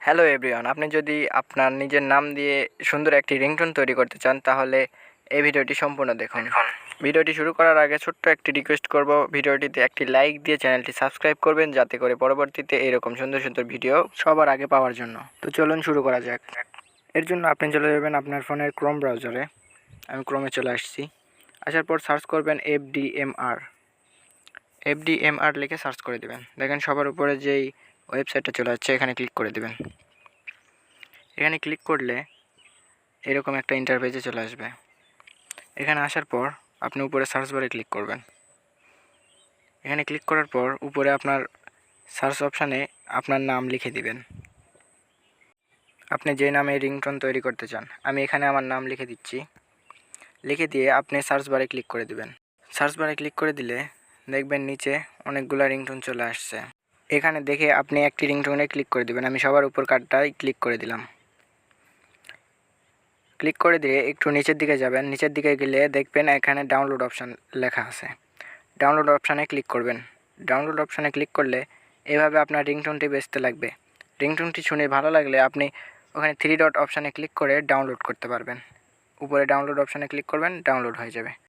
Hello everyone আপনি যদি আপনার নিজের নাম দিয়ে সুন্দর একটি রিংটোন তৈরি করতে চান তাহলে এই ভিডিওটি সম্পূর্ণ দেখুন। ভিডিওটি শুরু করার আগে ছোট্ট একটি রিকোয়েস্ট করব ভিডিওটিতে একটি লাইক দিয়ে চ্যানেলটি সাবস্ক্রাইব করবেন যাতে করে পরবর্তীতে এরকম সুন্দর সুন্দর ভিডিও সবার আগে পাওয়ার জন্য। তো চলুন শুরু করা যাক। এর জন্য আপনি চলে যাবেন আপনার ফোনের ক্রোম ব্রাউজারে আমি ক্রোমে চলে আসছি। আসার পর সার্চ করবেন F D M R F D M R লিখে সার্চ করে দেবেন। দেখেন সবার উপরে যেই ওয়েবসাইটটা চলে যাচ্ছে, এখানে ক্লিক করে দেবেন। এখানে ক্লিক করলে এরকম একটা ইন্টারভেজে চলে আসবে। এখানে আসার পর আপনি উপরে সার্চ বারে ক্লিক করবেন। এখানে ক্লিক করার পর উপরে আপনার সার্চ অপশানে আপনার নাম লিখে দিবেন। আপনি যে নামে রিংটোন তৈরি করতে চান, আমি এখানে আমার নাম লিখে দিচ্ছি। লিখে দিয়ে আপনি সার্চ বারে ক্লিক করে দিবেন। সার্চ বারে ক্লিক করে দিলে দেখবেন নিচে অনেকগুলো রিংটোন চলে আসছে। এখানে দেখে আপনি একটি রিংটোনে ক্লিক করে দিবেন। আমি সবার উপর কার্ডটাই ক্লিক করে দিলাম। ক্লিক করে দিয়ে একটু নিচের দিকে যাবেন। নিচের দিকে গেলে দেখবেন এখানে ডাউনলোড অপশান লেখা আছে। ডাউনলোড অপশানে ক্লিক করবেন। ডাউনলোড অপশানে ক্লিক করলে এভাবে আপনার রিংটোনটি বেচতে লাগবে। রিংটোনটি শুনে ভালো লাগলে আপনি ওখানে থ্রি ডট অপশানে ক্লিক করে ডাউনলোড করতে পারবেন। উপরে ডাউনলোড অপশানে ক্লিক করবেন ডাউনলোড হয়ে যাবে।